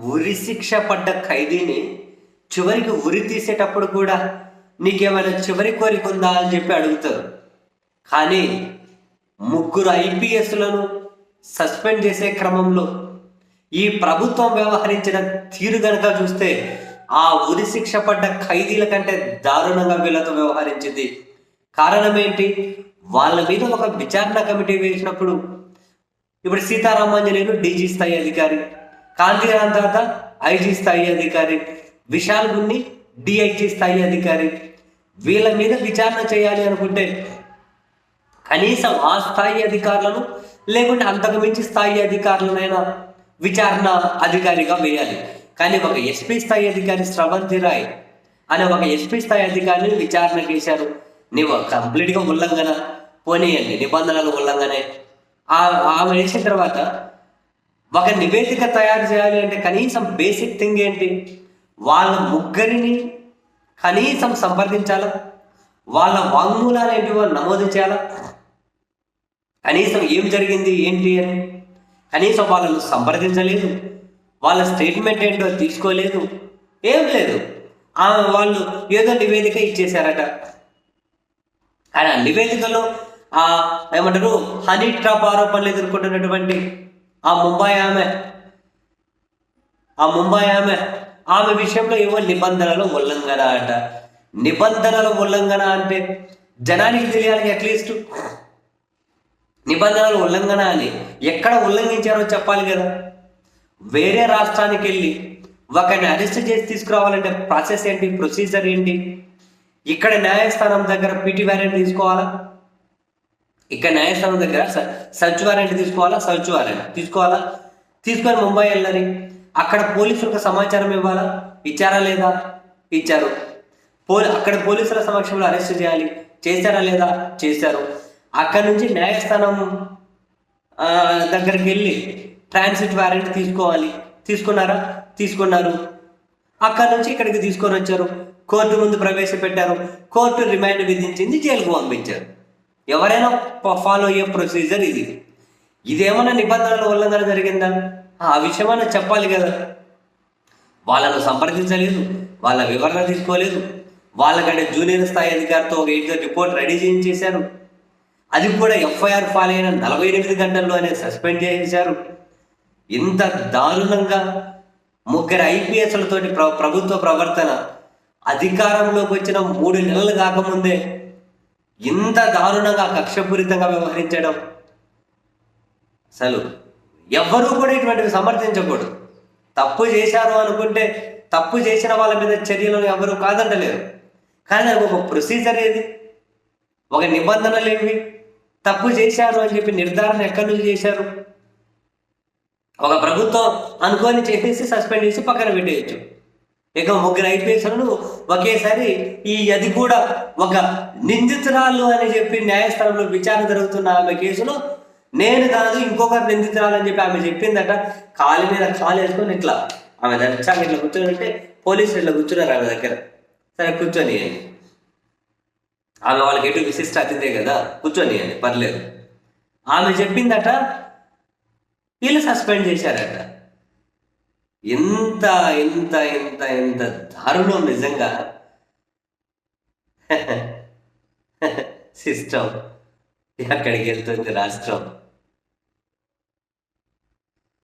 ఉరి శిక్ష పడ్డ ఖైదీని చివరికి ఉరి తీసేటప్పుడు కూడా నీకేమైనా చివరి కోరిక ఉందా అని చెప్పి అడుగుతారు. కానీ ముగ్గురు ఐపీఎస్లను సస్పెండ్ చేసే క్రమంలో ఈ ప్రభుత్వం వ్యవహరించిన తీరు కనుక చూస్తే ఆ ఉరి శిక్ష పడ్డ ఖైదీల కంటే దారుణంగా వీళ్ళతో వ్యవహరించింది. కారణం ఏంటి? వాళ్ళ మీద ఒక విచారణ కమిటీ వేసినప్పుడు ఇప్పుడు సీతారామాంజనేయులు డీజీ స్థాయి అధికారి కాంతిరామ్ తాత ఐజీ స్థాయి అధికారి విశాల్ గున్ని డిఐజీ స్థాయి అధికారి. వీళ్ళ మీద విచారణ చేయాలి అనుకుంటే కనీసం ఆ స్థాయి అధికారులను లేకుంటే అంతకు మించి స్థాయి అధికారులనైనా విచారణ అధికారిగా వేయాలి. కానీ ఒక ఎస్పీ స్థాయి అధికారి శ్రవంతి రాయ్ అనే ఒక ఎస్పీ స్థాయి అధికారిని విచారణ చేశారు. నీవు కంప్లీట్గా ఉల్లంఘన పోనీయండి నిబంధనలు ఉల్లంఘనే. ఆ- ఆమె వేసిన తర్వాత ఒక నివేదిక తయారు చేయాలి అంటే కనీసం బేసిక్ థింగ్ ఏంటి? వాళ్ళ ముగ్గురిని కనీసం సంప్రదించాలా? వాళ్ళ వాంగ్మూలాలు ఏంటివో నమోదు చేయాలా? కనీసం ఏం జరిగింది? ఏంటి అని? కనీసం వాళ్ళను సంప్రదించలేదు. వాళ్ళ స్టేట్మెంట్ ఏంటో తీసుకోలేదు. ఏం లేదు. ఆమె వాళ్ళు ఏదో నివేదిక ఇచ్చేశారట. ఆయన ఆ నివేదికలో ఏమంటారు హనీ ట్రాప్ ఆరోపణలు ఎదుర్కొంటున్నటువంటి ఆ ముంబై ఆమె. ఆ ముంబై ఆమె. ఆమె విషయంలో ఏవో నిబంధనలు ఉల్లంఘన అంట. నిబంధనల ఉల్లంఘన అంటే జనానికి తెలియాలి అట్లీస్ట్ నిబంధనలు ఉల్లంఘన అని. ఎక్కడ ఉల్లంఘించారో చెప్పాలి కదా. వేరే రాష్ట్రానికి వెళ్ళి ఒకరిని అరెస్ట్ చేసి తీసుకురావాలంటే ప్రాసెస్ ఏంటి ప్రొసీజర్ ఏంటి? ఇక్కడ న్యాయస్థానం దగ్గర పీటీ వారెంట్ తీసుకోవాలా? ఇక్కడ న్యాయస్థానం దగ్గర స- సర్చ్ వారెంట్ తీసుకోవాలా? సర్చ్ వారెంట్ తీసుకోవాలా? తీసుకొని ముంబై వెళ్ళాలి అక్కడ పోలీసులకు సమాచారం ఇవ్వాలా? ఇచ్చారా లేదా? ఇచ్చారు. పోలీ అక్కడ పోలీసుల సమక్షంలో అరెస్ట్ చేయాలి. చేశారా లేదా? చేశారు. అక్కడ నుంచి న్యాయస్థానం దగ్గరికి వెళ్ళి ట్రాన్సిట్ వారెంట్ తీసుకోవాలి. తీసుకున్నారా? తీసుకున్నారు. అక్కడ నుంచి ఇక్కడికి తీసుకొని వచ్చారు. కోర్టు ముందు ప్రవేశపెట్టారు. కోర్టు రిమాండ్ విధించింది జైలుకు పంపించారు. ఎవరైనా ఫాలో అయ్యే ప్రొసీజర్ ఇది. ఇదేమన్నా నిబంధనల ఉల్లంఘన జరిగిందా? ఆ విషయమైనా చెప్పాలి కదా. వాళ్ళను సంప్రదించలేదు వాళ్ళ వివరణ తీసుకోలేదు. వాళ్ళకంటే జూనియర్ స్థాయి అధికారితో ఒక ఎయిట్ రిపోర్ట్ రెడీ చేయించేశారు. అది కూడా ఎఫ్ఐఆర్ ఫైల్ అయిన నలభై ఎనిమిది గంటల్లోనే సస్పెండ్ చేసేశారు ఇంత దారుణంగా ముగ్గురు ఐపీఎస్లతోటి ప్ర ప్రభుత్వ ప్రవర్తన అధికారంలోకి వచ్చిన మూడు నెలలు కాకముందే ఇంత దారుణంగా కక్షపూరితంగా వ్యవహరించడం? అసలు ఎవ్వరూ కూడా ఇటువంటివి సమర్థించకూడదు. తప్పు చేశారు అనుకుంటే తప్పు చేసిన వాళ్ళ మీద చర్యలను ఎవరు కాదంటలేరు. కానీ దానికి ఒక ప్రొసీజర్ ఏది? ఒక నిబంధనలు ఏవి తప్పు చేశారు అని చెప్పి నిర్ధారణ ఎక్కడి నుంచి చేశారు? ఒక ప్రభుత్వం అనుకొని చేసేసి సస్పెండ్ చేసి పక్కన పెట్టేయచ్చు. ఇక ముగ్గురు ఐపీఎస్లను ఒకేసారి ఈ అది కూడా ఒక నిందితురాలు అని చెప్పి న్యాయస్థానంలో విచారణ జరుగుతున్న ఆమె కేసులో నేను కాదు ఇంకొకరు నిందితురాలు అని చెప్పి ఆమె చెప్పిందట. కాలు మీద కాలు వేసుకొని ఇట్లా ఆమె దర్చాక ఇట్లా కూర్చోనంటే పోలీసులు ఇట్లా కూర్చున్నారు ఆమె దగ్గర. సరే కూర్చొని ఆమె వాళ్ళకి ఎటు విశిష్ట అతిథే కదా. కూర్చొని అని పర్లేదు. ఆమె చెప్పిందట వీళ్ళు సస్పెండ్ చేశారట. ఎంత ఎంత ఎంత ఎంత దారుణం నిజంగా. సిస్టమ్ ఎక్కడికి వెళ్తుంది రాష్ట్రం.